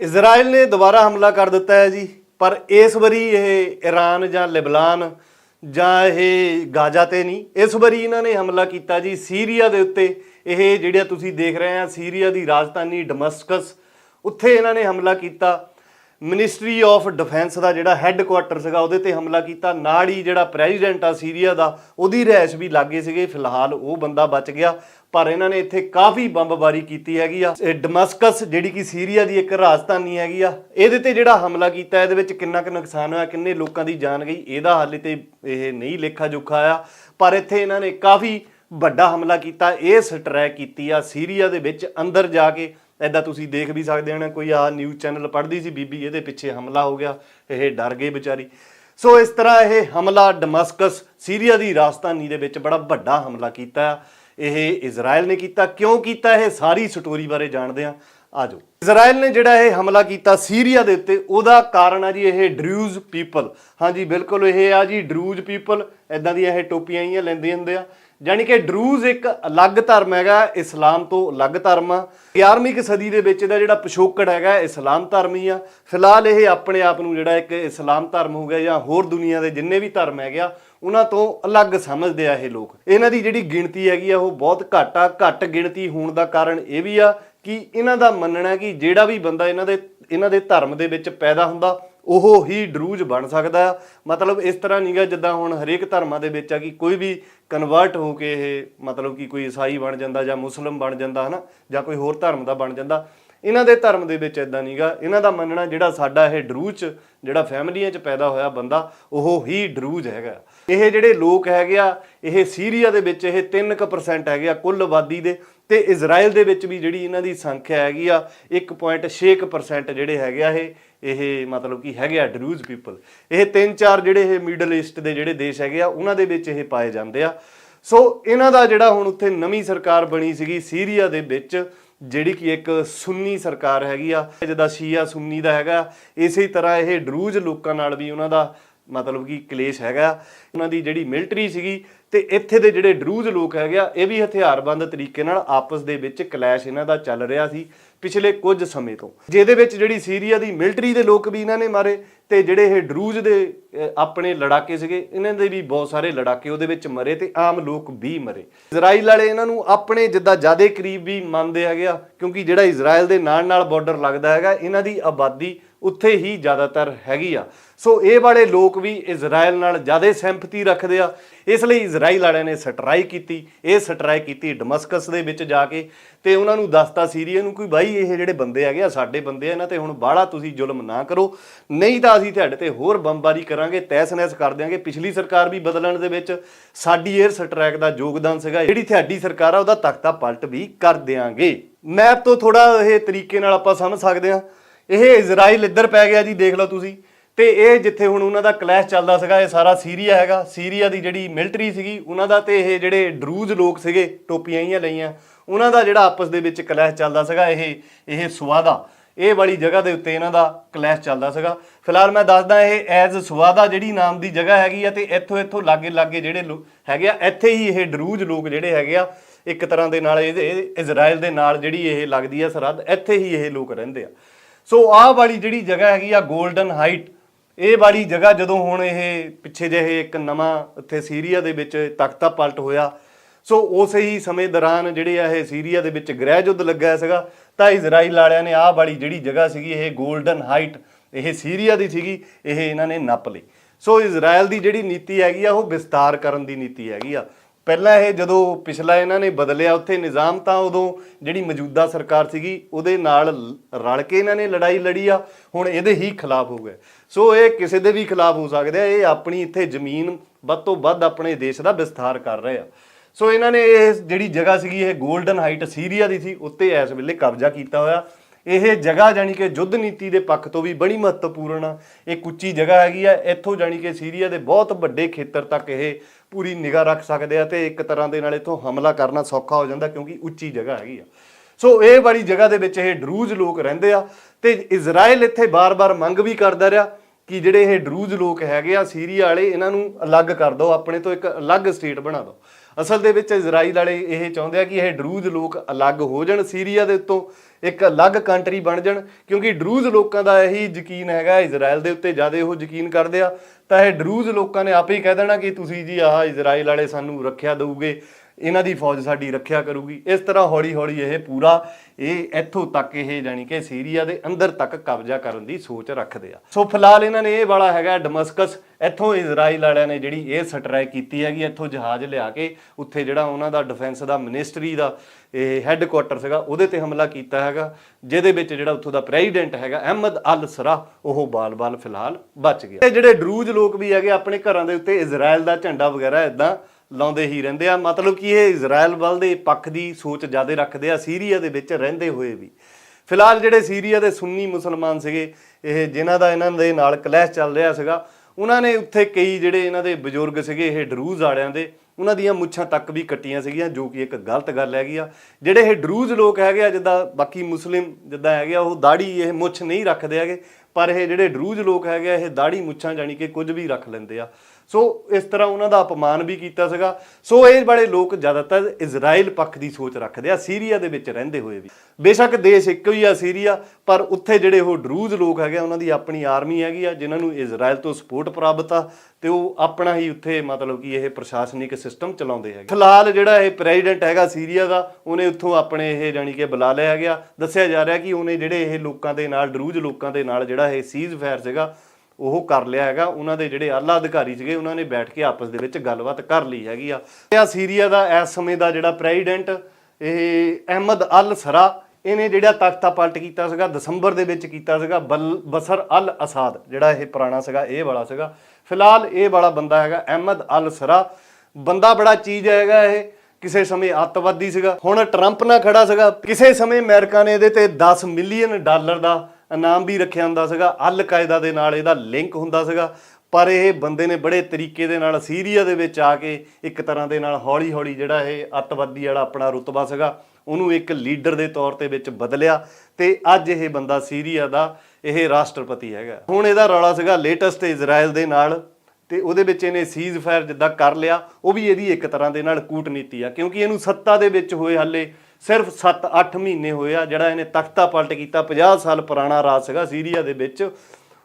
Israel ਨੇ ਦੁਬਾਰਾ ਹਮਲਾ ਕਰ ਦਿੱਤਾ ਹੈ ਜੀ, ਪਰ ਇਸ ਵਾਰੀ ਇਹ ਈਰਾਨ ਜਾਂ ਲਿਬਨਾਨ ਜਾਂ ਇਹ ਗਾਜ਼ਾ ਤੇ ਨਹੀਂ। ਇਸ ਵਾਰੀ ਇਹਨਾਂ ਨੇ ਹਮਲਾ ਕੀਤਾ ਜੀ ਸੀਰੀਆ ਦੇ ਉੱਤੇ। ਇਹ ਜਿਹੜਾ ਤੁਸੀਂ ਦੇਖ ਰਹੇ ਆ, ਸੀਰੀਆ ਦੀ ਰਾਜਧਾਨੀ ਡਮਸਕਸ, ਉੱਥੇ ਇਹਨਾਂ ਨੇ ਹਮਲਾ ਕੀਤਾ। ਮਿਨਿਸਟਰੀ ਆਫ ਡਿਫੈਂਸ ਦਾ ਜਿਹੜਾ ਹੈੱਡਕੁਆਟਰ ਸੀਗਾ, ਉਹਦੇ ਤੇ ਹਮਲਾ ਕੀਤਾ। ਨਾਲ ਹੀ ਜਿਹੜਾ ਪ੍ਰੈਜ਼ੀਡੈਂਟ ਆ ਸੀਰੀਆ ਦਾ, ਉਹਦੀ ਰਹਿਸ਼ ਵੀ ਲੱਗੇ ਸੀਗੇ। ਫਿਲਹਾਲ ਉਹ ਬੰਦਾ ਬਚ ਗਿਆ। ਪਰ ਇਹਨਾਂ ਨੇ ਇੱਥੇ ਕਾਫੀ ਬੰਬਬਾਰੀ ਕੀਤੀ ਹੈਗੀ ਆ। ਡਮਸਕਸ ਜਿਹੜੀ ਕਿ ਸੀਰੀਆ ਦੀ ਇੱਕ ਰਾਜਧਾਨੀ ਹੈਗੀ ਆ, ਇਹਦੇ ਤੇ ਜਿਹੜਾ ਹਮਲਾ ਕੀਤਾ, ਇਹਦੇ ਵਿੱਚ ਕਿੰਨਾ ਕੁ ਨੁਕਸਾਨ ਹੋਇਆ, ਕਿੰਨੇ ਲੋਕਾਂ ਦੀ ਜਾਨ ਗਈ, ਇਹਦਾ ਹਾਲੇ ਤੇ ਇਹ ਨਹੀਂ ਲੇਖਾ ਜੋਖਾ ਆ। ਪਰ ਇੱਥੇ ਇਹਨਾਂ ਨੇ ਕਾਫੀ ਵੱਡਾ ਹਮਲਾ ਕੀਤਾ, ਇਹ ਸਟ੍ਰੈਕ ਕੀਤੀ ਆ ਸੀਰੀਆ ਦੇ ਵਿੱਚ, ਅੰਦਰ ਜਾ ਕੇ। ਐਦਾਂ ਤੁਸੀਂ ਦੇਖ ਵੀ ਸਕਦੇ ਹੋ ਨਾ, ਕੋਈ ਆ ਨਿਊਜ਼ ਚੈਨਲ ਪੜ੍ਹਦੀ ਸੀ ਬੀਬੀ, ਇਹਦੇ ਪਿੱਛੇ ਹਮਲਾ ਹੋ ਗਿਆ, ਇਹ ਡਰ ਗਏ ਵਿਚਾਰੀ। ਸੋ ਇਸ ਤਰ੍ਹਾਂ ਇਹ ਹਮਲਾ ਡਮਸਕਸ ਸੀਰੀਆ ਦੀ ਰਾਜਧਾਨੀ ਦੇ ਵਿੱਚ ਬੜਾ ਵੱਡਾ ਹਮਲਾ ਕੀਤਾ। ਆ। ਇਹ ਇਜ਼ਰਾਈਲ ਨੇ ਕੀਤਾ। ਕਿਉਂ ਕੀਤਾ ਇਹ? ਸਾਰੀ ਸਟੋਰੀ ਬਾਰੇ ਜਾਣਦੇ ਆ ਆਜੋ ਇਜ਼ਰਾਈਲ ਨੇ ਜਿਹੜਾ ਇਹ ਹਮਲਾ ਕੀਤਾ ਸੀਰੀਆ ਦੇ ਉੱਤੇ, ਉਹਦਾ ਕਾਰਨ ਆ ਜੀ ਇਹ ਡਰੂਜ਼ ਪੀਪਲ ਹਾਂਜੀ, ਬਿਲਕੁਲ, ਇਹ ਆ ਜੀ ਡਰੂਜ਼ ਪੀਪਲ ਐਦਾਂ ਦੀਆਂ ਇਹ ਟੋਪੀਆਂ ਹੀ ਲੈਂਦੇ ਹੁੰਦੇ ਆ। ਯਾਨੀ ਕਿ ਡਰੂਜ਼ ਇੱਕ ਅਲੱਗ ਧਰਮ ਹੈਗਾ, ਇਸਲਾਮ ਤੋਂ ਅਲੱਗ ਧਰਮ ਆ। 11ਵੀਂ ਕੁ ਸਦੀ ਦੇ ਵਿੱਚ ਦਾ ਜਿਹੜਾ ਪਿਛੋਕੜ ਹੈਗਾ, ਇਸਲਾਮ ਧਰਮ ਹੀ ਆ। ਫਿਲਹਾਲ ਇਹ ਆਪਣੇ ਆਪ ਨੂੰ ਜਿਹੜਾ ਇੱਕ ਇਸਲਾਮ ਧਰਮ ਹੋ ਗਿਆ ਜਾਂ ਹੋਰ ਦੁਨੀਆ ਦੇ ਜਿੰਨੇ ਵੀ ਧਰਮ ਹੈਗੇ ਆ, ਉਹਨਾਂ ਤੋਂ ਅਲੱਗ ਸਮਝਦੇ ਆ ਇਹ ਲੋਕ। ਇਹਨਾਂ ਦੀ ਜਿਹੜੀ ਗਿਣਤੀ ਹੈਗੀ ਆ, ਉਹ ਬਹੁਤ ਘੱਟ ਆ। ਘੱਟ ਗਿਣਤੀ ਹੋਣ ਦਾ ਕਾਰਨ ਇਹ ਵੀ ਆ ਕਿ ਇਹਨਾਂ ਦਾ ਮੰਨਣਾ ਹੈ ਕਿ ਜਿਹੜਾ ਵੀ ਬੰਦਾ ਇਹਨਾਂ ਦੇ ਇਹਨਾਂ ਦੇ ਧਰਮ ਦੇ ਵਿੱਚ ਪੈਦਾ ਹੁੰਦਾ ਉਹ ਹੀ ਡਰੂਜ ਬਣ ਸਕਦਾ ਆ। ਮਤਲਬ ਇਸ ਤਰ੍ਹਾਂ ਨਹੀਂਗਾ ਜਿੱਦਾਂ ਹੁਣ ਹਰੇਕ ਧਰਮਾਂ ਦੇ ਵਿੱਚ ਆ ਕਿ ਕੋਈ ਵੀ ਕਨਵਰਟ ਹੋ ਕੇ ਇਹ ਮਤਲਬ ਕਿ ਕੋਈ ਈਸਾਈ ਬਣ ਜਾਂਦਾ ਜਾਂ ਮੁਸਲਮ ਬਣ ਜਾਂਦਾ, ਹਨਾ? ਜਾਂ ਕੋਈ ਹੋਰ ਧਰਮ ਦਾ ਬਣ ਜਾਂਦਾ। ਇਹਨਾਂ ਦੇ ਧਰਮ ਦੇ ਵਿੱਚ ਇਦਾਂ ਨਹੀਂਗਾ ਇਹਨਾਂ ਦਾ ਮੰਨਣਾ ਜਿਹੜਾ ਸਾਡਾ ਇਹ ਡਰੂਜ, ਜਿਹੜਾ ਫੈਮਲੀਆਂ 'ਚ ਪੈਦਾ ਹੋਇਆ ਬੰਦਾ, ਉਹ ਹੀ ਡਰੂਜ ਹੈਗਾ। ਇਹ ਜਿਹੜੇ ਲੋਕ ਹੈਗੇ ਆ, ਇਹ ਸੀਰੀਆ ਦੇ ਵਿੱਚ ਇਹ 3% ਹੈਗੇ ਆ ਕੁੱਲ ਆਬਾਦੀ ਦੇ। ਤੇ ਇਜ਼ਰਾਈਲ ਦੇ ਵਿੱਚ ਵੀ ਜਿਹੜੀ ਇਹਨਾਂ ਦੀ ਸੰਖਿਆ ਹੈਗੀ ਆ 1.6% ਜਿਹੜੇ ਹੈਗੇ ਆ ਇਹ ਇਹ ਮਤਲਬ ਕਿ ਹੈਗੇ ਆ ਡਰੂਜ਼ ਪੀਪਲ। ਇਹ ਤਿੰਨ ਚਾਰ ਜਿਹੜੇ ਇਹ ਮਿਡਲ ਈਸਟ ਦੇ ਜਿਹੜੇ ਦੇਸ਼ ਹੈਗੇ ਆ, ਉਹਨਾਂ ਦੇ ਵਿੱਚ ਇਹ ਪਾਏ ਜਾਂਦੇ ਆ। ਸੋ ਇਹਨਾਂ ਦਾ ਜਿਹੜਾ ਹੁਣ ਉੱਥੇ ਨਵੀਂ ਸਰਕਾਰ ਬਣੀ ਸੀਗੀ ਸੀਰੀਆ ਦੇ ਵਿੱਚ, ਜਿਹੜੀ ਕਿ ਇੱਕ ਸੁੰਨੀ ਸਰਕਾਰ ਹੈਗੀ ਆ ਜਿਹਦਾ ਸ਼ੀਆ ਸੁੰਨੀ ਦਾ ਹੈਗਾ, ਇਸੇ ਤਰ੍ਹਾਂ ਇਹ ਡਰੂਜ਼ ਲੋਕਾਂ ਨਾਲ ਵੀ ਉਹਨਾਂ ਦਾ ਮਤਲਬ ਕਿ ਕਲੇਸ਼ ਹੈਗਾ। ਉਹਨਾਂ ਦੀ ਜਿਹੜੀ ਮਿਲਟਰੀ ਸੀਗੀ ਤੇ ਇੱਥੇ ਦੇ ਜਿਹੜੇ ਡਰੂਜ਼ ਲੋਕ ਹੈਗੇ ਆ, ਇਹ ਵੀ ਹਥਿਆਰਬੰਦ ਤਰੀਕੇ ਨਾਲ ਆਪਸ ਦੇ ਵਿੱਚ ਕਲੈਸ਼ ਇਹਨਾਂ ਦਾ ਚੱਲ ਰਿਹਾ ਸੀ ਪਿਛਲੇ ਕੁਝ ਸਮੇਂ ਤੋਂ। ਜਿਹਦੇ ਵਿੱਚ ਜਿਹੜੀ ਸੀਰੀਆ ਦੀ ਮਿਲਟਰੀ ਦੇ ਲੋਕ ਵੀ ਇਹਨਾਂ ਨੇ ਮਾਰੇ ਤੇ ਜਿਹੜੇ ਇਹ ਡਰੂਜ਼ ਦੇ ਆਪਣੇ ਲੜਾਕੇ ਸੀਗੇ, ਇਹਨਾਂ ਦੇ ਵੀ ਬਹੁਤ ਸਾਰੇ ਲੜਾਕੇ ਉਹਦੇ ਵਿੱਚ ਮਰੇ ਤੇ ਆਮ ਲੋਕ ਵੀ ਮਰੇ। ਇਜ਼ਰਾਈਲ ਵਾਲੇ ਇਹਨਾਂ ਨੂੰ ਆਪਣੇ ਜਿੱਦਾਂ ਜਿਆਦੇ ਕਰੀਬ ਵੀ ਮੰਨਦੇ ਹੈਗੇ ਆ, ਕਿਉਂਕਿ ਜਿਹੜਾ ਇਜ਼ਰਾਈਲ ਦੇ ਨਾਲ ਨਾਲ ਬਾਰਡਰ ਲੱਗਦਾ ਹੈਗਾ, ਇਹਨਾਂ ਦੀ ਆਬਾਦੀ ਉੱਥੇ ਹੀ ਜ਼ਿਆਦਾਤਰ ਹੈਗੀ ਆ। ਸੋ ਇਹ ਵਾਲੇ ਲੋਕ ਵੀ ਇਜ਼ਰਾਈਲ ਨਾਲ ਜ਼ਿਆਦਾ ਸਹਿਮਤੀ ਰੱਖਦੇ ਆ। ਇਸ ਲਈ ਇਜ਼ਰਾਈਲ ਵਾਲਿਆਂ ਨੇ ਸਟਰਾਈਕ ਕੀਤੀ। ਇਹ ਸਟਰਾਈਕ ਕੀਤੀ ਡਮਸਕਸ ਦੇ ਵਿੱਚ ਜਾ ਕੇ। ਤੇ ਉਹਨਾਂ ਨੂੰ ਦੱਸਤਾ ਸੀਰੀਆ ਨੂੰ ਕੋਈ ਬਾਈ, ਇਹ ਜਿਹੜੇ ਬੰਦੇ ਹੈਗੇ ਆ, ਸਾਡੇ ਬੰਦੇ ਆ, ਇਹਨਾਂ ਤੇ ਹੁਣ ਬਾਹਲਾ ਤੁਸੀਂ ਜ਼ੁਲਮ ਨਾ ਕਰੋ। ਨਹੀਂ ਤਾਂ ਅਸੀਂ ਤੁਹਾਡੇ ਤੇ ਹੋਰ ਬੰਬਾਰੀ ਕਰਾਂਗੇ ਤੈਸ-ਨੈਸ ਕਰ ਦਿਆਂਗੇ। ਪਿਛਲੀ ਸਰਕਾਰ ਵੀ ਬਦਲਣ ਦੇ ਵਿੱਚ ਸਾਡੀ 에ਅਰ ਸਟ੍ਰਾਈਕ ਦਾ ਯੋਗਦਾਨ ਸੀਗਾ। ਜਿਹੜੀ ਤੁਹਾਡੀ ਸਰਕਾਰ ਆ, ਉਹਦਾ ਤਖਤਾ ਪਲਟ ਵੀ ਕਰ ਦਿਆਂਗੇ। ਮੈਪ ਤੋਂ ਥੋੜਾ ਇਹ ਤਰੀਕੇ ਨਾਲ ਆਪਾਂ ਸਮਝ ਸਕਦੇ ਆ। ਇਹ ਇਜ਼ਰਾਈਲ ਇੱਧਰ ਪੈ ਗਿਆ ਜੀ, ਦੇਖ ਲਓ ਤੁਸੀਂ। ਤੇ ਇਹ ਜਿੱਥੇ ਹੁਣ ਉਹਨਾਂ ਦਾ ਕਲੈਸ਼ ਚੱਲਦਾ ਸੀਗਾ, ਇਹ ਸਾਰਾ ਸੀਰੀਆ ਹੈਗਾ। ਸੀਰੀਆ ਦੀ ਜਿਹੜੀ ਮਿਲਟਰੀ ਸੀਗੀ, ਉਹਨਾਂ ਦਾ ਤੇ ਇਹ ਜਿਹੜੇ ਡਰੂਜ਼ ਲੋਕ ਸੀਗੇ, ਟੋਪੀਆਂ ਹੀ ਲਈਆਂ, ਉਹਨਾਂ ਦਾ ਜਿਹੜਾ ਆਪਸ ਦੇ ਵਿੱਚ ਕਲੈਸ਼ ਚੱਲਦਾ ਸੀਗਾ, ਇਹ ਇਹ ਸੁਆਦਾ। ਇਹ ਵਾਲੀ ਜਗ੍ਹਾ ਦੇ ਉੱਤੇ ਇਹਨਾਂ ਦਾ ਕਲੈਸ਼ ਚੱਲਦਾ ਸੀਗਾ। ਫਿਲਹਾਲ ਮੈਂ ਦੱਸਦਾ, ਇਹ ਐਜ਼ ਸੁਆਦਾ ਜਿਹੜੀ ਨਾਮ ਦੀ ਜਗ੍ਹਾ ਹੈਗੀ ਆ, ਤੇ ਇੱਥੋਂ ਇੱਥੋਂ ਲਾਗੇ ਲਾਗੇ ਜਿਹੜੇ ਲੋਕ ਹੈਗੇ ਆ, ਇੱਥੇ ਹੀ ਇਹ ਡਰੂਜ਼ ਲੋਕ ਜਿਹੜੇ ਹੈਗੇ ਆ, ਇੱਕ ਤਰ੍ਹਾਂ ਦੇ ਨਾਲ ਇਹਦੇ ਇਹ ਇਜ਼ਰਾਈਲ ਦੇ ਨਾਲ ਜਿਹੜੀ ਇਹ ਲੱਗਦੀ ਆ ਸਰਹੱਦ, ਇੱਥੇ ਹੀ ਇਹ ਲੋਕ ਰਹਿੰਦੇ ਆ। ਸੋ ਆਹ ਵਾਲੀ ਜਿਹੜੀ ਜਗ੍ਹਾ ਹੈਗੀ ਆ 골ਡਨ ਹਾਈਟ, ਇਹ ਵਾਲੀ ਜਗ੍ਹਾ ਜਦੋਂ ਹੁਣ ਇਹ ਪਿੱਛੇ ਜਿਹੇ ਇੱਕ ਨਵਾਂ ਉੱਥੇ ਸੀਰੀਆ ਦੇ ਵਿੱਚ ਤਖਤਾ ਪਲਟ ਹੋਇਆ, ਸੋ ਉਸੇ ਹੀ ਸਮੇਂ ਦੌਰਾਨ ਜਿਹੜੇ ਆ ਇਹ ਸੀਰੀਆ ਦੇ ਵਿੱਚ ਗ੍ਰਹਿ ਯੁੱਧ ਲੱਗਾ ਸੀਗਾ, ਤਾਂ ਇਜ਼ਰਾਈਲ ਵਾਲਿਆਂ ਨੇ ਆਹ ਵਾਲੀ ਜਿਹੜੀ ਜਗ੍ਹਾ ਸੀਗੀ, ਇਹ 골ਡਨ ਹਾਈਟ, ਇਹ ਸੀਰੀਆ ਦੀ ਸੀਗੀ, ਇਹ ਇਹਨਾਂ ਨੇ ਨੱਪ ਲਈ। ਸੋ ਇਜ਼ਰਾਈਲ ਦੀ ਜਿਹੜੀ ਨੀਤੀ ਹੈਗੀ ਆ, ਉਹ ਵਿਸਤਾਰ ਕਰਨ ਦੀ ਨੀਤੀ ਹੈਗੀ ਆ। ਪਹਿਲਾਂ ਇਹ ਜਦੋਂ ਪਿਛਲਾ ਇਹਨਾਂ ਨੇ ਬਦਲਿਆ ਉੱਥੇ ਨਿਜ਼ਾਮ, ਤਾਂ ਉਦੋਂ ਜਿਹੜੀ ਮੌਜੂਦਾ ਸਰਕਾਰ ਸੀਗੀ, ਉਹਦੇ ਨਾਲ ਰਲ ਕੇ ਇਹਨਾਂ ਨੇ ਲੜਾਈ ਲੜੀ ਆ, ਹੁਣ ਇਹਦੇ ਹੀ ਖਿਲਾਫ ਹੋ ਗਏ। ਸੋ ਇਹ ਕਿਸੇ ਦੇ ਵੀ ਖਿਲਾਫ ਹੋ ਸਕਦੇ ਆ, ਇਹ ਆਪਣੀ ਇੱਥੇ ਜ਼ਮੀਨ ਵੱਧ ਤੋਂ ਵੱਧ ਆਪਣੇ ਦੇਸ਼ ਦਾ ਵਿਸਥਾਰ ਕਰ ਰਹੇ ਆ। ਸੋ ਇਹਨਾਂ ਨੇ ਇਹ ਜਿਹੜੀ ਜਗ੍ਹਾ ਸੀਗੀ, ਇਹ 골ਡਨ ਹਾਈਟ ਸੀਰੀਆ ਦੀ ਸੀ, ਉੱਤੇ ਇਸ ਵੇਲੇ ਕਬਜ਼ਾ ਕੀਤਾ ਹੋਇਆ। ਇਹ ਜਗ੍ਹਾ ਜਾਨੀ ਕਿ ਯੁੱਧ ਨੀਤੀ ਦੇ ਪੱਖ ਤੋਂ ਵੀ ਬੜੀ ਮਹੱਤਵਪੂਰਨ ਆ। ਇੱਕ ਉੱਚੀ ਜਗ੍ਹਾ ਹੈਗੀ ਆ, ਇੱਥੋਂ ਜਾਨੀ ਕਿ ਸੀਰੀਆ ਦੇ ਬਹੁਤ ਵੱਡੇ ਖੇਤਰ ਤੱਕ ਇਹ ਪੂਰੀ ਨਿਗਾਹ ਰੱਖ ਸਕਦੇ ਆ ਤੇ ਇੱਕ ਤਰ੍ਹਾਂ ਦੇ ਨਾਲ ਇੱਥੋਂ ਹਮਲਾ ਕਰਨਾ ਸੌਖਾ ਹੋ ਜਾਂਦਾ ਕਿਉਂਕਿ ਉੱਚੀ ਜਗ੍ਹਾ ਹੈਗੀ ਆ। ਸੋ ਇਹ ਵਾਲੀ ਜਗ੍ਹਾ ਦੇ ਵਿੱਚ ਇਹ ਡਰੂਜ਼ ਲੋਕ ਰਹਿੰਦੇ ਆ ਤੇ ਇਜ਼ਰਾਈਲ ਇੱਥੇ ਬਾਰ-ਬਾਰ ਮੰਗ ਵੀ ਕਰਦਾ ਰਿਹਾ। ਕਿ ਜਿਹੜੇ ਇਹ ਡਰੂਜ਼ ਲੋਕ ਹੈਗੇ ਆ, ਸੀਰੀਆ ਵਾਲੇ, ਇਹਨਾਂ ਨੂੰ ਅਲੱਗ ਕਰ ਦਿਓ, ਆਪਣੇ ਤੋਂ ਇੱਕ ਅਲੱਗ ਸਟੇਟ ਬਣਾ ਦਿਓ। ਅਸਲ ਦੇ ਵਿੱਚ ਇਜ਼ਰਾਈਲ ਵਾਲੇ ਇਹ ਚਾਹੁੰਦੇ ਆ ਕਿ ਇਹ ਡਰੂਜ਼ ਲੋਕ ਅਲੱਗ ਹੋ ਜਾਣ, ਸੀਰੀਆ ਦੇ ਉੱਤੋਂ ਇੱਕ ਅਲੱਗ ਕੰਟਰੀ ਬਣ ਜਾਣ, ਕਿਉਂਕਿ ਡਰੂਜ਼ ਲੋਕਾਂ ਦਾ ਇਹੀ ਯਕੀਨ ਹੈਗਾ, ਇਜ਼ਰਾਈਲ ਦੇ ਉੱਤੇ ਜ਼ਿਆਦਾ ਉਹ ਯਕੀਨ ਕਰਦੇ ਆ। ਤਾਂ ਇਹ ਡਰੂਜ਼ ਲੋਕਾਂ ਨੇ ਆਪੇ ਹੀ ਕਹਿ ਦੇਣਾ ਕਿ ਤੁਸੀਂ ਜੀ ਆਹ ਇਜ਼ਰਾਈਲ ਵਾਲੇ ਸਾਨੂੰ ਰੱਖਿਆ ਦਊਗੇ। ਇਹਨਾਂ ਦੀ ਫੌਜ ਸਾਡੀ ਰੱਖਿਆ ਕਰੂਗੀ। ਇਸ ਤਰ੍ਹਾਂ ਹੌਲੀ ਹੌਲੀ ਇਹ ਪੂਰਾ, ਇਹ ਇੱਥੋਂ ਤੱਕ ਇਹ ਜਾਣੀ ਕਿ ਸੀਰੀਆ ਦੇ ਅੰਦਰ ਤੱਕ ਕਬਜ਼ਾ ਕਰਨ ਦੀ ਸੋਚ ਰੱਖਦੇ ਆ। ਸੋ ਫਿਲਹਾਲ ਇਹਨਾਂ ਨੇ ਇਹ ਵਾਲਾ ਹੈਗਾ ਡਮਸਕਸ ਇੱਥੋਂ ਇਜ਼ਰਾਈਲ ਵਾਲਿਆਂ ਨੇ ਜਿਹੜੀ ਇਹ ਸਟ੍ਰਾਈਕ ਕੀਤੀ ਹੈਗੀ, ਇੱਥੋਂ ਜਹਾਜ਼ ਲਿਆ ਕੇ ਉੱਥੇ ਜਿਹੜਾ ਉਹਨਾਂ ਦਾ ਡਿਫੈਂਸ ਦਾ ਮਿਨਿਸਟਰੀ ਦਾ ਇਹ ਹੈੱਡਕੁਆਟਰ ਸੀਗਾ, ਉਹਦੇ ਤੇ ਹਮਲਾ ਕੀਤਾ ਹੈਗਾ। ਜਿਹਦੇ ਵਿੱਚ ਜਿਹੜਾ ਉੱਥੋਂ ਦਾ ਪ੍ਰੈਜ਼ੀਡੈਂਟ ਹੈਗਾ, ਅਹਿਮਦ ਅਲ ਸਰਾ ਉਹ ਬਾਲ-ਬਾਲ ਫਿਲਹਾਲ ਬਚ ਗਿਆ। ਇਹ ਜਿਹੜੇ ਡਰੂਜ਼ ਲੋਕ ਵੀ ਹੈਗੇ, ਆਪਣੇ ਘਰਾਂ ਦੇ ਉੱਤੇ ਇਜ਼ਰਾਈਲ ਦਾ ਝੰਡਾ ਵਗੈਰਾ ਇਦਾਂ ਲਾਉਂਦੇ ਹੀ ਰਹਿੰਦੇ ਆ। ਮਤਲਬ ਕਿ ਇਹ ਇਜ਼ਰਾਈਲ ਵੱਲ ਦੇ ਪੱਖ ਦੀ ਸੋਚ ਜ਼ਿਆਦਾ ਰੱਖਦੇ ਆ, ਸੀਰੀਆ ਦੇ ਵਿੱਚ ਰਹਿੰਦੇ ਹੋਏ ਵੀ। ਫਿਲਹਾਲ ਜਿਹੜੇ ਸੀਰੀਆ ਦੇ ਸੁੰਨੀ ਮੁਸਲਮਾਨ ਸੀਗੇ, ਇਹ ਜਿਨ੍ਹਾਂ ਦਾ ਇਹਨਾਂ ਦੇ ਨਾਲ ਕਲੈਸ਼ ਚੱਲ ਰਿਹਾ ਸੀਗਾ, ਉਹਨਾਂ ਨੇ ਉੱਥੇ ਕਈ ਜਿਹੜੇ ਇਹਨਾਂ ਦੇ ਬਜ਼ੁਰਗ ਸੀਗੇ, ਇਹ ਡਰੂਜ਼ ਵਾਲਿਆਂ ਦੇ, ਉਹਨਾਂ ਦੀਆਂ ਮੁੱਛਾਂ ਤੱਕ ਵੀ ਕੱਟੀਆਂ ਸੀਗੀਆਂ, ਜੋ ਕਿ ਇੱਕ ਗਲਤ ਗੱਲ ਹੈਗੀ ਆ। ਜਿਹੜੇ ਇਹ ਡਰੂਜ਼ ਲੋਕ ਹੈਗੇ ਆ, ਜਿੱਦਾਂ ਬਾਕੀ ਮੁਸਲਿਮ ਜਿੱਦਾਂ ਹੈਗੇ ਆ, ਉਹ ਦਾੜੀ ਇਹ ਮੁੱਛ ਨਹੀਂ ਰੱਖਦੇ ਹੈਗੇ, ਪਰ ਇਹ ਜਿਹੜੇ ਡਰੂਜ਼ ਲੋਕ ਹੈਗੇ ਆ, ਇਹ ਦਾੜੀ ਮੁੱਛਾਂ ਜਾਣੀ ਕਿ ਕੁਝ ਵੀ ਰੱਖ ਲੈਂਦੇ ਆ। ਸੋ ਇਸ ਤਰ੍ਹਾਂ ਉਹਨਾਂ ਦਾ ਅਪਮਾਨ ਵੀ ਕੀਤਾ ਸੀਗਾ। ਸੋ ਇਹ ਬੜੇ ਲੋਕ ਜ਼ਿਆਦਾਤਰ ਇਜ਼ਰਾਈਲ ਪੱਖ ਦੀ ਸੋਚ ਰੱਖਦੇ ਆ ਸੀਰੀਆ ਦੇ ਵਿੱਚ ਰਹਿੰਦੇ ਹੋਏ ਵੀ। ਬੇਸ਼ੱਕ ਦੇਸ਼ ਇੱਕੋ ਹੀ ਆ ਸੀਰੀਆ ਪਰ ਉੱਥੇ ਜਿਹੜੇ ਉਹ ਡਰੂਜ਼ ਲੋਕ ਹੈਗੇ ਆ, ਉਹਨਾਂ ਦੀ ਆਪਣੀ ਆਰਮੀ ਹੈਗੀ ਆ ਜਿਨ੍ਹਾਂ ਨੂੰ ਇਜ਼ਰਾਈਲ ਤੋਂ ਸਪੋਰਟ ਪ੍ਰਾਪਤ ਆ ਤੇ ਉਹ ਆਪਣਾ ਹੀ ਉੱਥੇ ਮਤਲਬ ਕਿ ਇਹ ਪ੍ਰਸ਼ਾਸਨਿਕ ਸਿਸਟਮ ਚਲਾਉਂਦੇ ਹੈਗੇ ਫਿਲਹਾਲ ਜਿਹੜਾ ਇਹ ਪ੍ਰੈਜ਼ੀਡੈਂਟ ਹੈਗਾ ਸੀਰੀਆ ਦਾ ਉਹਨੇ ਉੱਥੋਂ ਆਪਣੇ ਇਹ ਜਾਨੀ ਕਿ ਬੁਲਾ ਲਿਆ ਗਿਆ ਦੱਸਿਆ ਜਾ ਰਿਹਾ ਕਿ ਉਹਨੇ ਜਿਹੜੇ ਇਹ ਲੋਕਾਂ ਦੇ ਨਾਲ ਡਰੂਜ਼ ਲੋਕਾਂ ਦੇ ਨਾਲ ਜਿਹੜਾ ਇਹ ਸੀਜ਼ ਫਾਇਰ ਸੀਗਾ ਉਹ ਕਰ ਲਿਆ ਹੈਗਾ। ਉਹਨਾਂ ਦੇ ਜਿਹੜੇ ਆਲਾ ਅਧਿਕਾਰੀ ਸੀਗੇ, ਉਹਨਾਂ ਨੇ ਬੈਠ ਕੇ ਆਪਸ ਦੇ ਵਿੱਚ ਗੱਲਬਾਤ ਕਰ ਲਈ ਹੈਗੀ ਆ। ਇਹ ਆ ਸੀਰੀਆ ਦਾ ਇਸ ਸਮੇਂ ਦਾ ਜਿਹੜਾ ਪ੍ਰੈਜ਼ੀਡੈਂਟ, ਇਹ ਅਹਿਮਦ ਅਲ ਸਰਾ, ਇਹਨੇ ਜਿਹੜਾ ਤਖਤਾ ਪਲਟ ਕੀਤਾ ਸੀਗਾ, ਦਸੰਬਰ ਦੇ ਵਿੱਚ ਕੀਤਾ ਸੀਗਾ, ਬਲ- ਬਸਰ ਅਲ ਅਸਾਦ, ਜਿਹੜਾ ਇਹ ਪੁਰਾਣਾ ਸੀਗਾ, ਇਹ ਵਾਲਾ ਸੀਗਾ। ਫਿਲਹਾਲ ਇਹ ਵਾਲਾ ਬੰਦਾ ਹੈਗਾ ਅਹਿਮਦ ਅਲ ਸਰਾ। ਬੰਦਾ ਬੜਾ ਚੀਜ਼ ਹੈਗਾ ਇਹ, ਕਿਸੇ ਸਮੇਂ ਅੱਤਵਾਦੀ ਸੀਗਾ। ਹੁਣ ਟਰੰਪ ਨਾਲ ਖੜਾ ਸੀਗਾ। ਕਿਸੇ ਸਮੇਂ ਅਮਰੀਕਾ ਨੇ ਇਹਦੇ ਤੇ 10 ਮਿਲੀਅਨ ਡਾਲਰ ਦਾ ਇਨਾਮ ਵੀ ਰੱਖਿਆ ਹੁੰਦਾ ਸੀਗਾ, ਅਲ ਕਾਇਦਾ ਦੇ ਨਾਲ ਇਹਦਾ ਲਿੰਕ ਹੁੰਦਾ ਸੀਗਾ, ਪਰ ਇਹ ਬੰਦੇ ਨੇ ਬੜੇ ਤਰੀਕੇ ਦੇ ਨਾਲ ਸੀਰੀਆ ਦੇ ਵਿੱਚ ਆ ਕੇ ਇੱਕ ਤਰ੍ਹਾਂ ਦੇ ਨਾਲ ਹੌਲੀ ਹੌਲੀ ਜਿਹੜਾ ਇਹ ਅੱਤਵਾਦੀ ਵਾਲਾ ਆਪਣਾ ਰੁਤਬਾ ਸੀਗਾ, ਉਹਨੂੰ ਇੱਕ ਲੀਡਰ ਦੇ ਤੌਰ ਤੇ ਵਿੱਚ ਬਦਲਿਆ ਤੇ ਅੱਜ ਇਹ ਬੰਦਾ ਸੀਰੀਆ ਦਾ ਇਹ ਰਾਸ਼ਟਰਪਤੀ ਹੈਗਾ। ਹੁਣ ਇਹਦਾ ਰੌਲਾ ਸੀਗਾ ਲੇਟੈਸਟ ਇਜ਼ਰਾਈਲ ਦੇ ਨਾਲ ਤੇ ਉਹਦੇ ਵਿੱਚ ਇਹਨੇ ਸੀਜ਼ ਫਾਇਰ ਜਿੱਦਾਂ ਕਰ ਲਿਆ, ਉਹ ਵੀ ਇਹਦੀ ਇੱਕ ਤਰ੍ਹਾਂ ਦੇ ਨਾਲ ਕੂਟਨੀਤੀ ਆ, ਕਿਉਂਕਿ ਇਹਨੂੰ ਸੱਤਾ ਦੇ ਵਿੱਚ ਹੋਏ ਹੱਲੇ ਸਿਰਫ 7-8 ਮਹੀਨੇ ਹੋਏ ਆ, ਜਿਹੜਾ ਇਹਨੇ ਤਖਤਾ ਪਲਟ ਕੀਤਾ 50 ਸਾਲ ਪੁਰਾਣਾ ਰਾਜ ਸੀਗਾ ਸੀਰੀਆ ਦੇ ਵਿੱਚ।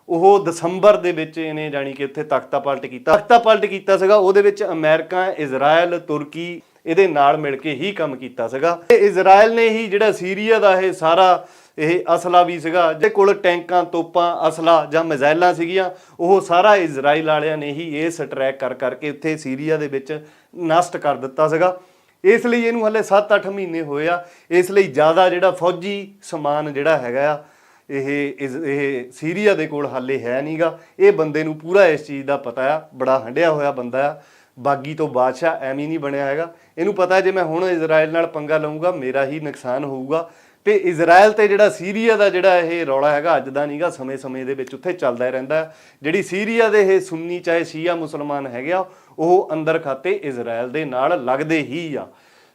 ਉਹ ਦਸੰਬਰ ਦੇ ਵਿੱਚ ਇਹਨੇ ਜਾਣੀ ਕਿ ਉੱਥੇ ਤਖਤਾ ਪਲਟ ਕੀਤਾ। ਤਖਤਾ ਪਲਟ ਕੀਤਾ ਸੀਗਾ, ਉਹਦੇ ਵਿੱਚ ਅਮਰੀਕਾ ਇਜ਼ਰਾਈਲ ਤੁਰਕੀ ਇਹਦੇ ਨਾਲ ਮਿਲ ਕੇ ਹੀ ਕੰਮ ਕੀਤਾ ਸੀਗਾ। ਤੇ ਇਜ਼ਰਾਈਲ ਨੇ ਹੀ ਜਿਹੜਾ ਸੀਰੀਆ ਦਾ ਇਹ ਸਾਰਾ ਇਹ ਅਸਲਾ ਵੀ ਸੀਗਾ, ਜਿਹਦੇ ਕੋਲ ਟੈਂਕਾਂ, ਤੋਪਾਂ, ਅਸਲਾ ਜਾਂ ਮਿਜ਼ਾਈਲਾਂ ਸੀਗੀਆਂ, ਉਹ ਸਾਰਾ ਇਜ਼ਰਾਈਲ ਵਾਲਿਆਂ ਨੇ ਹੀ ਇਹ ਸਟ੍ਰੈਕ ਕਰ ਕਰਕੇ ਉੱਥੇ ਸੀਰੀਆ ਦੇ ਵਿੱਚ ਨਸ਼ਟ ਕਰ ਦਿੱਤਾ ਸੀਗਾ। ਇਸ ਲਈ ਇਹਨੂੰ ਹਲੇ 7-8 ਮਹੀਨੇ ਹੋਏ ਆ। ਇਸ ਲਈ ਜ਼ਿਆਦਾ ਜਿਹੜਾ ਫੌਜੀ ਸਮਾਨ ਜਿਹੜਾ ਹੈਗਾ ਆ, ਇਹ ਇਹ ਸੀਰੀਆ ਦੇ ਕੋਲ ਹਾਲੇ ਹੈ ਨਹੀਂਗਾ। ਇਹ ਬੰਦੇ ਨੂੰ ਪੂਰਾ ਇਸ ਚੀਜ਼ ਦਾ ਪਤਾ ਆ, ਬੜਾ ਹੰਡਿਆ ਹੋਇਆ ਬੰਦਾ ਆ। ਬਾਗੀ ਤੋਂ ਬਾਦਸ਼ਾਹ ਐਵੇਂ ਨਹੀਂ ਬਣਿਆ ਹੈਗਾ। ਇਹਨੂੰ ਪਤਾ ਜੇ ਮੈਂ ਹੁਣ ਇਜ਼ਰਾਈਲ ਨਾਲ ਪੰਗਾ ਲਵਾਂਗਾ ਮੇਰਾ ਹੀ ਨੁਕਸਾਨ ਹੋਊਗਾ। ਤੇ ਇਜ਼ਰਾਈਲ ਤੇ ਜਿਹੜਾ ਸੀਰੀਆ ਦਾ ਜਿਹੜਾ ਇਹ ਰੌਲਾ ਹੈਗਾ, ਅੱਜ ਦਾ ਨਹੀਂਗਾ ਸਮੇਂ-ਸਮੇਂ ਦੇ ਵਿੱਚ ਉੱਥੇ ਚੱਲਦਾ ਰਹਿੰਦਾ ਜਿਹੜੀ ਸੀਰੀਆ ਦੇ ਇਹ ਸੁੰਨੀ ਚਾਹੇ ਸ਼ੀਆ ਮੁਸਲਮਾਨ ਹੈਗੇ ਆ, ਉਹ ਅੰਦਰ ਖਾਤੇ ਇਜ਼ਰਾਈਲ ਦੇ ਨਾਲ ਲੱਗਦੇ ਹੀ ਆ।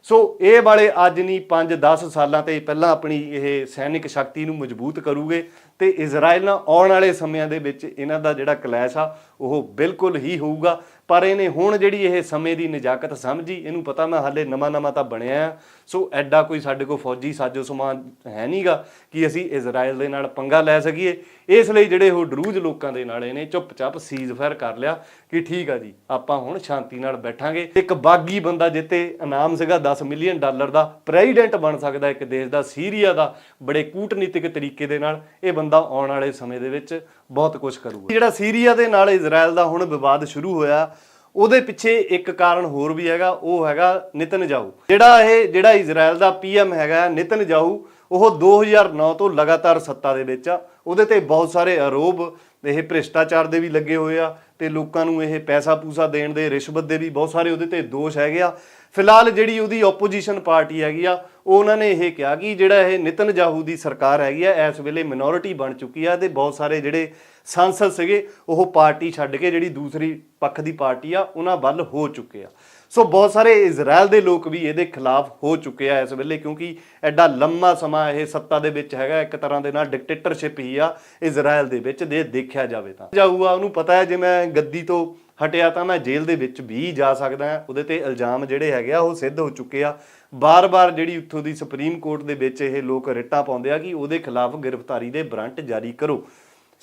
ਸੋ ਇਹ ਵਾਲੇ ਅੱਜ ਨਹੀਂ 5-10 ਸਾਲਾਂ ਤੇ ਪਹਿਲਾਂ ਆਪਣੀ ਇਹ ਸੈਨਿਕ ਸ਼ਕਤੀ ਨੂੰ ਮਜ਼ਬੂਤ ਕਰੂਗੇ ਤੇ ਇਜ਼ਰਾਈਲ ਨਾਲ ਆਉਣ ਵਾਲੇ ਸਮਿਆਂ ਦੇ ਵਿੱਚ ਇਹਨਾਂ ਦਾ ਜਿਹੜਾ ਕਲੈਸ਼ ਆ, ਉਹ ਬਿਲਕੁਲ ਹੀ ਹੋਊਗਾ। ਪਰ ਇਹਨੇ ਹੁਣ ਜਿਹੜੀ ਇਹ ਸਮੇਂ ਦੀ ਨਜਾਕਤ ਸਮਝੀ, ਇਹਨੂੰ ਪਤਾ ਮੈਂ ਹਾਲੇ ਨਵਾਂ ਨਵਾਂ ਤਾਂ ਬਣਿਆ ਆ। ਸੋ ਐਡਾ ਕੋਈ ਸਾਡੇ ਕੋਲ ਫੌਜੀ ਸਾਜੋ ਸਮਾਨ ਹੈ ਨਹੀਂਗਾ ਕਿ ਅਸੀਂ ਇਜ਼ਰਾਈਲ ਦੇ ਨਾਲ ਪੰਗਾ ਲੈ ਸਕੀਏ। ਇਸ ਲਈ ਜਿਹੜੇ ਉਹ ਡਰੂਜ਼ ਲੋਕਾਂ ਦੇ ਨਾਲ ਇਹਨੇ ਚੁੱਪਚਾਪ ਸੀਜ਼ ਫਾਇਰ ਕਰ ਲਿਆ ਕਿ ਠੀਕ ਆ ਜੀ, ਆਪਾਂ ਹੁਣ ਸ਼ਾਂਤੀ ਨਾਲ ਬੈਠਾਂਗੇ। ਇੱਕ ਬਾਗੀ ਬੰਦਾ ਜਿੱਤੇ ਇਨਾਮ ਸੀਗਾ 10 ਮਿਲੀਅਨ ਡਾਲਰ ਦਾ, ਪ੍ਰੈਜ਼ੀਡੈਂਟ ਬਣ ਸਕਦਾ ਇੱਕ ਦੇਸ਼ ਦਾ, ਸੀਰੀਆ ਦਾ, ਬੜੇ ਕੂਟਨੀਤਿਕ ਤਰੀਕੇ ਦੇ ਨਾਲ ਇਹ ਬੰਦਾ ਆਉਣ ਵਾਲੇ ਸਮੇਂ ਦੇ ਵਿੱਚ ਬਹੁਤ ਕੁਝ ਕਰੂਗਾ। ਜਿਹੜਾ ਸੀਰੀਆ ਦੇ ਨਾਲ ਇਜ਼ਰਾਈਲ ਦਾ ਹੁਣ ਵਿਵਾਦ ਸ਼ੁਰੂ ਹੋਇਆ ਉਹਦੇ ਪਿੱਛੇ ਇੱਕ ਕਾਰਨ ਹੋਰ ਵੀ ਹੈਗਾ, ਉਹ ਹੈਗਾ ਨਿਤਨ ਜਾਊ। ਜਿਹੜਾ ਇਹ, ਜਿਹੜਾ ਇਜ਼ਰਾਈਲ ਦਾ ਪੀਐਮ ਹੈਗਾ, ਨਿਤਨ ਜਾਊ, ਉਹ 2009 ਤੋਂ ਲਗਾਤਾਰ ਸੱਤਾ ਦੇ ਵਿੱਚ ਆ। ਉਹਦੇ ਤੇ ਬਹੁਤ ਸਾਰੇ ਆਰੋਪ, ਇਹ ਭ੍ਰਿਸ਼ਟਾਚਾਰ ਦੇ ਵੀ ਲੱਗੇ ਹੋਏ ਆ। ਤੇ ਲੋਕਾਂ ਨੂੰ ਇਹ ਪੈਸਾ ਪੂਸਾ ਦੇਣ ਦੇ ਰਿਸ਼ਵਤ ਦੇ ਵੀ ਬਹੁਤ ਸਾਰੇ ਉਹਦੇ ਤੇ ਦੋਸ਼ ਹੈਗੇ ਆ। ਫਿਲਹਾਲ ਜਿਹੜੀ ਉਹਦੀ ਆਪੋਜੀਸ਼ਨ ਪਾਰਟੀ ਹੈਗੀ ਆ ਉਹ ਉਹਨਾਂ ਨੇ ਇਹ ਕਿਹਾ ਕਿ ਜਿਹੜਾ ਇਹ ਨਿਤਨਜਾਹੂ ਦੀ ਸਰਕਾਰ ਹੈਗੀ ਆ, ਇਸ ਵੇਲੇ ਮਿਨੋਰਿਟੀ ਬਣ ਚੁੱਕੀ ਆ ਤੇ ਬਹੁਤ ਸਾਰੇ ਜਿਹੜੇ ਸੰਸਦ ਸੀਗੇ, ਉਹ ਪਾਰਟੀ ਛੱਡ ਕੇ ਜਿਹੜੀ ਦੂਸਰੀ ਪੱਖ ਦੀ ਪਾਰਟੀ ਆ, ਉਹਨਾਂ ਵੱਲ ਹੋ ਚੁੱਕੇ ਆ। ਸੋ ਬਹੁਤ ਸਾਰੇ ਇਜ਼ਰਾਈਲ ਦੇ ਲੋਕ ਵੀ ਇਹਦੇ ਖਿਲਾਫ ਹੋ ਚੁੱਕੇ ਆ ਇਸ ਵੇਲੇ ਕਿਉਂਕਿ ਐਡਾ ਲੰਮਾ ਸਮਾਂ ਇਹ ਸੱਤਾ ਦੇ ਵਿੱਚ ਹੈਗਾ, ਇੱਕ ਤਰ੍ਹਾਂ ਦੇ ਨਾਲ ਡਿਕਟੇਟਰਸ਼ਿਪ ਹੀ ਆ ਇਜ਼ਰਾਈਲ ਦੇ ਵਿੱਚ ਦੇ ਦੇਖਿਆ ਜਾਵੇ ਤਾਂ। ਜਾਊਗਾ, ਉਹਨੂੰ ਪਤਾ ਹੈ, ਜੇ ਮੈਂ ਗੱਦੀ ਤੋਂ ਹਟਿਆ ਤਾਂ ਮੈਂ ਜੇਲ੍ਹ ਦੇ ਵਿੱਚ ਵੀ ਜਾ ਸਕਦਾ ਉਹਦੇ ਤੇ ਇਲਜ਼ਾਮ ਜਿਹੜੇ ਹੈਗੇ ਆ, ਉਹ ਸਿੱਧ ਹੋ ਚੁੱਕੇ ਆ। ਬਾਰ-ਬਾਰ ਜਿਹੜੀ ਉੱਥੋਂ ਦੀ ਸੁਪਰੀਮ ਕੋਰਟ ਦੇ ਵਿੱਚ ਇਹ ਲੋਕ ਰਿਟਾਂ ਪਾਉਂਦੇ ਆ ਕਿ ਉਹਦੇ ਖਿਲਾਫ ਗ੍ਰਿਫਤਾਰੀ ਦੇ ਵਾਰੰਟ ਜਾਰੀ ਕਰੋ।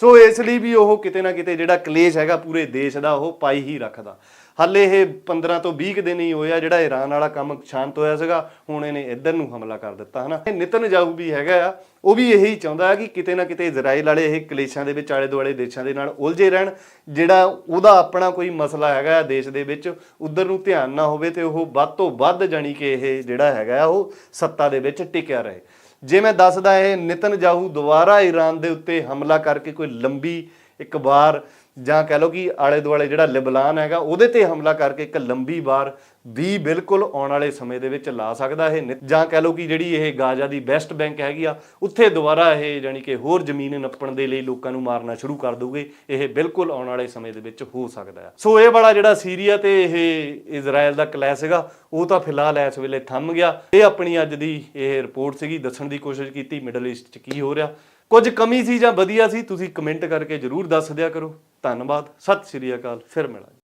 ਸੋ ਇਸ ਲਈ ਵੀ ਉਹ ਕਿਤੇ ਨਾ ਕਿਤੇ ਜਿਹੜਾ ਕਲੇਸ਼ ਹੈਗਾ ਪੂਰੇ ਦੇਸ਼ ਦਾ, ਉਹ ਪਾਈ ਹੀ ਰੱਖਦਾ। ਹਾਲੇ ਇਹ 15 ਤੋਂ 20 ਕੁ ਦਿਨ ਹੀ ਹੋਇਆ ਜਿਹੜਾ ਈਰਾਨ ਵਾਲਾ ਕੰਮ ਸ਼ਾਂਤ ਹੋਇਆ ਸੀਗਾ, ਹੁਣ ਇਹਨੇ ਇੱਧਰ ਨੂੰ ਹਮਲਾ ਕਰ ਦਿੱਤਾ, ਹਨਾ। ਇਹ ਨਿਤਨ ਜਾਹੂ ਵੀ ਹੈਗਾ ਆ, ਉਹ ਵੀ ਇਹੀ ਚਾਹੁੰਦਾ ਹੈ ਕਿ ਕਿਤੇ ਨਾ ਕਿਤੇ ਇਜ਼ਰਾਈਲ ਵਾਲੇ ਇਹ ਕਲੇਸ਼ਾਂ ਦੇ ਵਿੱਚ ਆਲੇ ਦੁਆਲੇ ਦੇਸ਼ਾਂ ਦੇ ਨਾਲ ਉਲਝੇ ਰਹਿਣ, ਜਿਹੜਾ ਉਹਦਾ ਆਪਣਾ ਕੋਈ ਮਸਲਾ ਹੈਗਾ ਆ ਦੇਸ਼ ਦੇ ਵਿੱਚ, ਉਧਰ ਨੂੰ ਧਿਆਨ ਨਾ ਹੋਵੇ ਤੇ ਉਹ ਵੱਧ ਤੋਂ ਵੱਧ ਜਾਣੀ ਕਿ ਇਹ ਜਿਹੜਾ ਹੈਗਾ ਆ, ਉਹ ਸੱਤਾ ਦੇ ਵਿੱਚ ਟਿਕਿਆ ਰਹੇ। ਜੇ ਮੈਂ ਦੱਸਦਾ ਇਹ ਨਿਤਨ ਜਾਹੂ ਦੁਬਾਰਾ ਈਰਾਨ ਦੇ ਉੱਤੇ ਹਮਲਾ ਕਰਕੇ ਕੋਈ ਲੰਬੀ ਇੱਕ ਵਾਰ ਜਾਂ ਕਹਿ ਲਓ ਕਿ ਆਲੇ ਦੁਆਲੇ ਜਿਹੜਾ ਲਿਬਨਾਨ ਹੈਗਾ, ਉਹਦੇ ਤੇ ਹਮਲਾ ਕਰਕੇ ਇੱਕ ਲੰਬੀ ਵਾਰ ਵੀ ਬਿਲਕੁਲ ਆਉਣ ਵਾਲੇ ਸਮੇਂ ਦੇ ਵਿੱਚ ਲਾ ਸਕਦਾ ਇਹ ਨਿਤ- ਜਾਂ ਕਹਿ ਲਓ ਕਿ ਜਿਹੜੀ ਇਹ ਗਾਜ਼ਾ ਦੀ ਬੈਸਟ ਬੈਂਕ ਹੈਗੀ ਆ, ਉੱਥੇ ਦੁਬਾਰਾ ਇਹ ਜਾਨੀ ਕਿ ਹੋਰ ਜ਼ਮੀਨ ਨੱਪਣ ਦੇ ਲਈ ਲੋਕਾਂ ਨੂੰ ਮਾਰਨਾ ਸ਼ੁਰੂ ਕਰ ਦੂਗੇ ਇਹ ਬਿਲਕੁਲ ਆਉਣ ਵਾਲੇ ਸਮੇਂ ਦੇ ਵਿੱਚ ਹੋ ਸਕਦਾ ਹੈ। ਸੋ ਇਹ ਵਾਲਾ ਜਿਹੜਾ ਸੀਰੀਆ ਤੇ ਇਹ ਇਜ਼ਰਾਈਲ ਦਾ ਕਲੈਸ਼ ਹੈਗਾ ਉਹ ਤਾਂ ਫਿਲਹਾਲ ਇਸ ਵੇਲੇ ਥੰਮ ਗਿਆ। ਇਹ ਆਪਣੀ ਅੱਜ ਦੀ ਇਹ ਰਿਪੋਰਟ ਸੀਗੀ, ਦੱਸਣ ਦੀ ਕੋਸ਼ਿਸ਼ ਕੀਤੀ, ਮਿਡਲ ਈਸਟ 'ਚ ਕੀ ਹੋ ਰਿਹਾ ਕੁਝ ਕਮੀ ਸੀ ਜਾਂ ਵਧੀਆ ਸੀ, ਤੁਸੀਂ ਕਮੈਂਟ ਕਰਕੇ ਜਰੂਰ ਦੱਸ ਦਿਆ ਕਰੋ। ਧੰਨਵਾਦ, ਸਤਿ ਸ਼੍ਰੀ ਅਕਾਲ, ਫਿਰ ਮਿਲਾਂਗੇ।